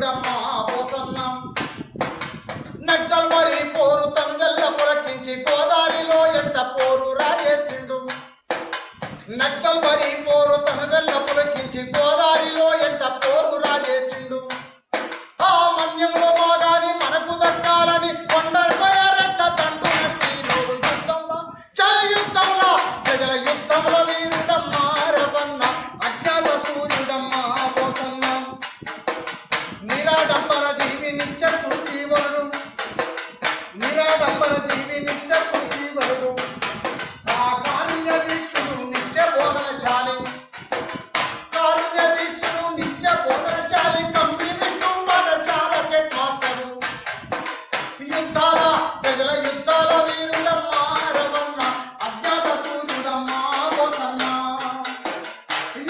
గిరుడమ్మా పోసన్నం నచ్చల్ వరి పోరు తంగల్ల పురకించి గోదావరిలో ఎట్ట పోరు రాజేసిండు. నచ్చల్ వరి పోరు తనగల్ల పుర డంబర జీవి నిత్య